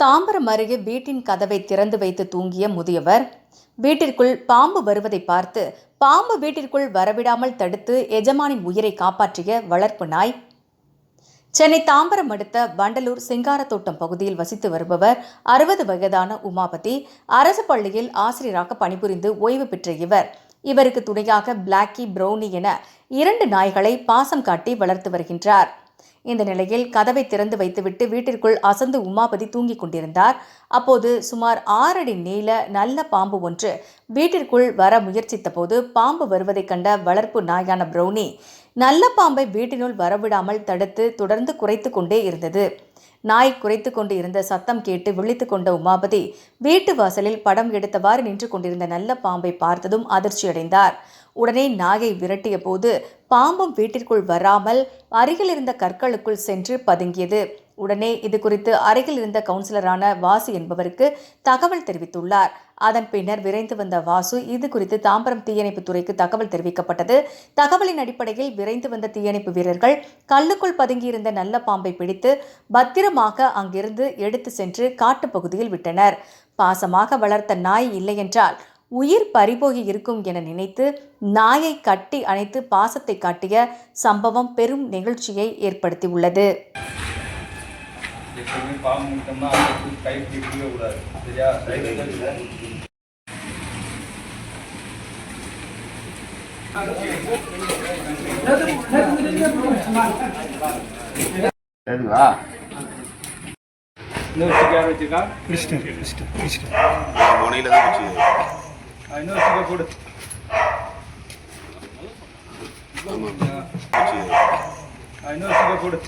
தாம்பரம் அருகே வீட்டின் கதவை திறந்து வைத்து தூங்கிய முதியவர் வீட்டிற்குள் பாம்பு வருவதை பார்த்து பாம்பு வீட்டிற்குள் வரவிடாமல் தடுத்து எஜமானின் உயிரை காப்பாற்றிய வளர்ப்பு நாய். சென்னை தாம்பரம் அடுத்த வண்டலூர் சிங்காரத்தோட்டம் பகுதியில் வசித்து வருபவர் அறுபது வயதான உமாபதி அரசு பள்ளியில் ஆசிரியராக பணிபுரிந்து ஓய்வு பெற்ற இவர். இவருக்கு துணையாக பிளாக்கி ப்ரௌனி என இரண்டு நாய்களை பாசம் காட்டி வளர்த்து வருகின்றார். இந்த நிலையில் கதவை திறந்து வைத்துவிட்டு வீட்டிற்குள் அசந்து உமாபதி தூங்கிக் கொண்டிருந்தார். அப்போது சுமார் ஆறடி நீள நல்ல பாம்பு ஒன்று வீட்டிற்குள் வர முயற்சித்த போது பாம்பு வருவதைக் கண்ட வளர்ப்பு நாயான ப்ரௌனி நல்ல பாம்பை வீட்டினுள் வரவிடாமல் தடுத்து தொடர்ந்து குறைத்து கொண்டே இருந்தது. நாய் குறைத்து கொண்டு இருந்த சத்தம் கேட்டு விழித்து கொண்ட உமாபதி வீட்டு வாசலில் படம் எடுத்தவாறு நின்று கொண்டிருந்த நல்ல பாம்பை பார்த்ததும் அதிர்ச்சியடைந்தார். உடனே நாயை விரட்டிய போது பாம்பும் வீட்டிற்குள் வராமல் அருகில் இருந்த கற்களுக்குள் சென்று பதுங்கியது. உடனே இது குறித்து அருகில் இருந்த கவுன்சிலரான வாசு என்பவருக்கு தகவல் தெரிவித்துள்ளார். அதன் பின்னர் விரைந்து வந்த வாசு இது குறித்து தாம்பரம் தீயணைப்பு துறைக்கு தகவல் தெரிவிக்கப்பட்டது. தகவலின் அடிப்படையில் விரைந்து வந்த தீயணைப்பு வீரர்கள் கல்லுக்குள் பதுங்கியிருந்த நல்ல பாம்பை பிடித்து பத்திரமாக அங்கிருந்து எடுத்து சென்று காட்டுப்பகுதியில் விட்டனர். பாசமாக வளர்த்த நாய் இல்லையென்றால் உயிர் பறிபோகி இருக்கும் என நினைத்து நாயை கட்டி அணைத்து பாசத்தை காட்டிய சம்பவம் பெரும் நிகழ்ச்சியை ஏற்படுத்தியுள்ளது. எப்பவுமே பாம்பு முட்டோம்னா அதை கை பிடிக்கவே கூடாது. சரியா? சரிங்களா? இன்னொரு சிக்கா யார் வச்சுக்கா கிருஷ்ணர் கிருஷ்ணர் கிருஷ்ணர். முனையில் தான் வச்சு. ஆ, இன்னொரு சிக்கா போடு. வச்சு. ஆ, இன்னொரு சிக்கா போடு.